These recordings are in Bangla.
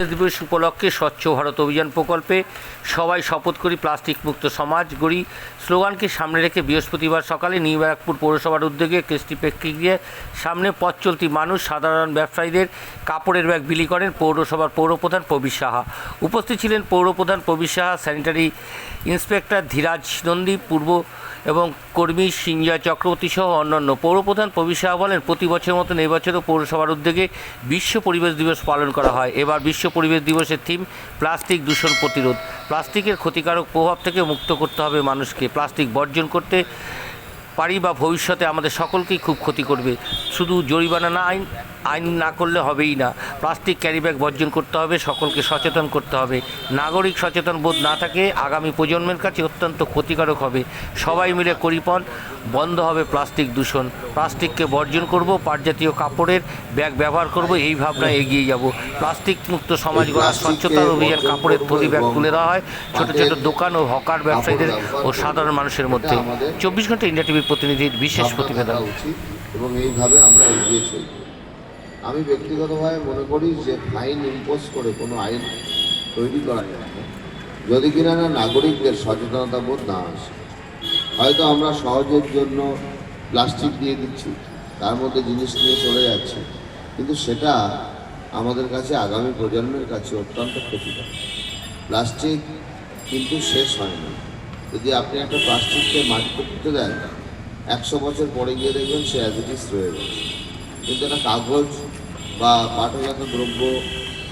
দিবস উপলক্ষে স্বচ্ছ ভারত অভিযান প্রকল্পে সবাই শপথ করি প্লাস্টিক মুক্ত সমাজ গড়ি। স্লোগানকে সামনে রেখে বৃহস্পতিবার সকালে নিউ ব্যারাকপুর পৌরসভার উদ্যোগে কৃষ্টি প্রেক্ষিকে সামনে পথ চলতি মানুষ, সাধারণ ব্যবসায়ীদের কাপড়ের ব্যাগ বিলি করেন পৌরসভার পৌরপ্রধান প্রবীর সাহা। উপস্থিত ছিলেন পৌরপ্রধান প্রবীর সাহা, স্যানিটারি ইন্সপেক্টর ধীরাজ নন্দী, পূর্ব এবং কর্মী সিঞ্জয় চক্রবর্তী সহ অন্যান্য পৌরপ্রধান প্রবীর সাহা বলেন, প্রতি বছরের মতন এবছরও পৌরসভার উদ্যোগে বিশ্ব পরিবেশ দিবস পালন করা হয়। এবার বিশ্ব পরিবেশ দিবসের থিম প্লাস্টিক দূষণ প্রতিরোধ। প্লাস্টিকের ক্ষতিকারক প্রভাব থেকে মুক্ত করতে হবে মানুষকে। প্লাস্টিক বর্জন করতে পারি বা ভবিষ্যতে আমাদের সকলকেই খুব ক্ষতি করবে। শুধু জরিমানা না, আইন আইন না করলে হবেই না। প্লাস্টিক ক্যারিব্যাগ বর্জন করতে হবে, সকলকে সচেতন করতে হবে। নাগরিক সচেতন বোধ না থাকে, আগামী প্রজন্মের কাছে অত্যন্ত ক্ষতিকারক হবে। সবাই মিলে করিপন বন্ধ হবে প্লাস্টিক দূষণ। প্লাস্টিককে বর্জন করব পাটজাতীয় কাপড়ের ব্যাগ ব্যবহার করব এই ভাবনায় এগিয়ে যাব। প্লাস্টিক মুক্ত সমাজ গড়ার স্বচ্ছতার অভিযান কাপড়ের থলি ব্যাগ তুলে দেওয়া হয়। ছোট ছোট দোকান ও হকার ব্যবসায়ীদের ও সাধারণ মানুষের মধ্যে। চব্বিশ ঘণ্টা ইন্ডিয়া টিভির প্রতিনিধির বিশেষ ভাবনা প্রতিবেদন। উচিত এবং এইভাবে আমরা এগিয়ে চলব। আমি ব্যক্তিগতভাবে মনে করি যে ফাইন ইম্পোজ করে কোনো আইন তৈরি করা যায় না। যদি কিনা না নাগরিকদের সচেতনতা বোধ না আসে। হয়তো আমরা সহজের জন্য প্লাস্টিক দিয়ে দিচ্ছি, তার মধ্যে জিনিস নিয়ে চলে যাচ্ছে। কিন্তু সেটা আমাদের কাছে আগামী প্রজন্মের কাছে অত্যন্ত ক্ষতিকর। প্লাস্টিক কিন্তু শেষ হয় না। যদি আপনি একটা প্লাস্টিককে মাটিতে পুঁতে দেন, একশো বছর পরে গিয়ে দেখবেন সে অ্যাজ ইট রয়ে গেছে। কিন্তু একটা কাগজ বা পাটজাত দ্রব্য,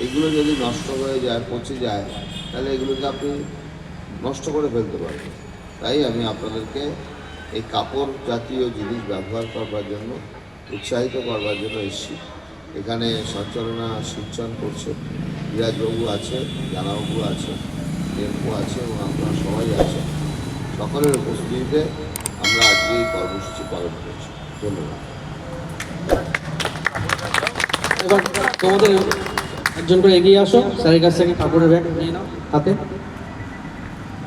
এগুলো যদি নষ্ট হয়ে যায়, পচে যায়, তাহলে এগুলোকে আপনি নষ্ট করে ফেলতে পারবেন। তাই আমি আপনাদেরকে এই কাপড় জাতীয় জিনিস ব্যবহার করবার জন্য, উৎসাহিত করবার জন্য এসেছি। এখানে সঞ্চালনা সিঞ্চন করছে, বিরাজবাবু আছে, জানাবাবু আছে টেম্পু আছে এবং আপনারা সবাই আছেন। সকলের উপস্থিতিতে আমরা আজকে এই কর্মসূচি পালন করছি। ধন্যবাদ। তোমাদের একজন করে এগিয়ে আসো, স্যারের কাছ থেকে কাপড়ের ব্যাগ নিয়ে নাও, হাতে।